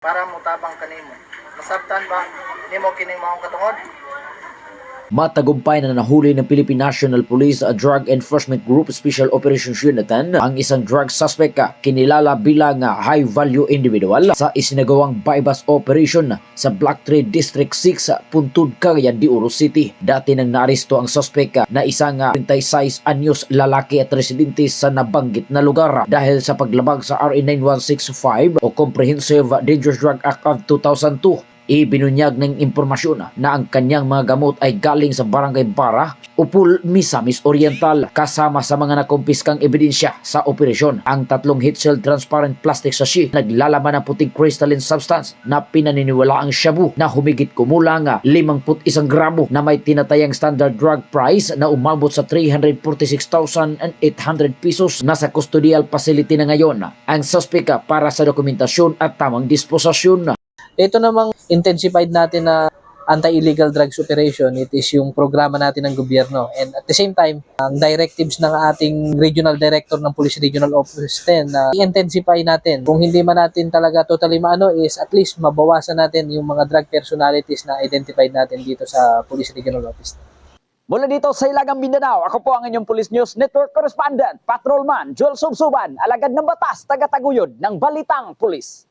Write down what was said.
para mutabang kanimo. Nasabtan ba nimo kining maong katungod? Matagumpay na nahuli ng Philippine National Police uh, Drug Enforcement Group Special Operations Unit ang isang drug suspect uh, kinilala bilang uh, high value individual sa isinagawang bypass operation sa Block 3 District 6 sa Puntod, Cagayan de Oro City. Dati nang naaresto ang suspect uh, na isang uh, 26 anyos lalaki at residente sa nabanggit na lugar dahil sa paglabag sa RA 9165 o Comprehensive Dangerous Drug Act of 2002 Ibinunyag ng impormasyon na ang kanyang mga gamot ay galing sa Barangay Bara, Upul, Misamis Oriental kasama sa mga nakumpiskang ebidensya sa operasyon. Ang tatlong heat seal transparent plastic sachet naglalaman ng puting crystalline substance na pinaniniwala ang shabu na humigit kumulang 51 gramo na may tinatayang standard drug price na umabot sa 346,800 pesos nasa custodial facility na ngayon. Ang suspect para sa dokumentasyon at tamang disposasyon. Ito namang intensified natin na anti-illegal drugs operation, it is yung programa natin ng gobyerno. And at the same time, ang directives ng ating regional director ng Police Regional Office 10 na i-intensify natin. Kung hindi man natin talaga totally maano is at least mabawasan natin yung mga drug personalities na identified natin dito sa Police Regional Office. Mula dito sa Ilagang Mindanao, ako po ang inyong Police News Network Correspondent, Patrolman Joel Subsuban, alagad ng batas, taga-taguyod ng Balitang Pulis.